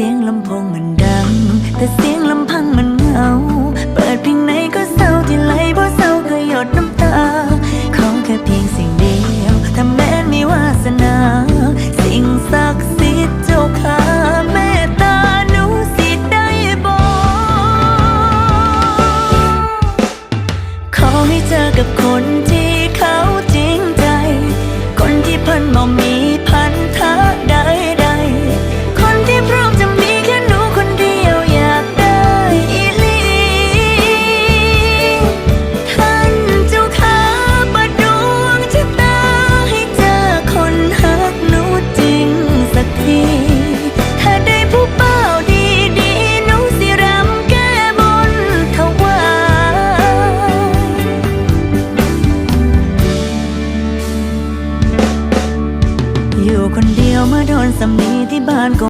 สียงลำโพงมันดัง แต่เสียงลำพังมันเหงา เปิดเพลงไหนก็เศร้าที่ไหลบ่เศร้าก็หยดน้ำตา ของแค่เพียงสิ่งเดียวถ้าแม้นมีวาสนา สิ่งศักดิ์สิทธิ์เจ้าค่ะแม่ตาหนูสิได้บอก ขอให้เจอกับคนที่เขาจริงใจ คนที่เพิ่นบ่มี อยู่คนเดียวเมื่อโดนสำนีที่บ้านก็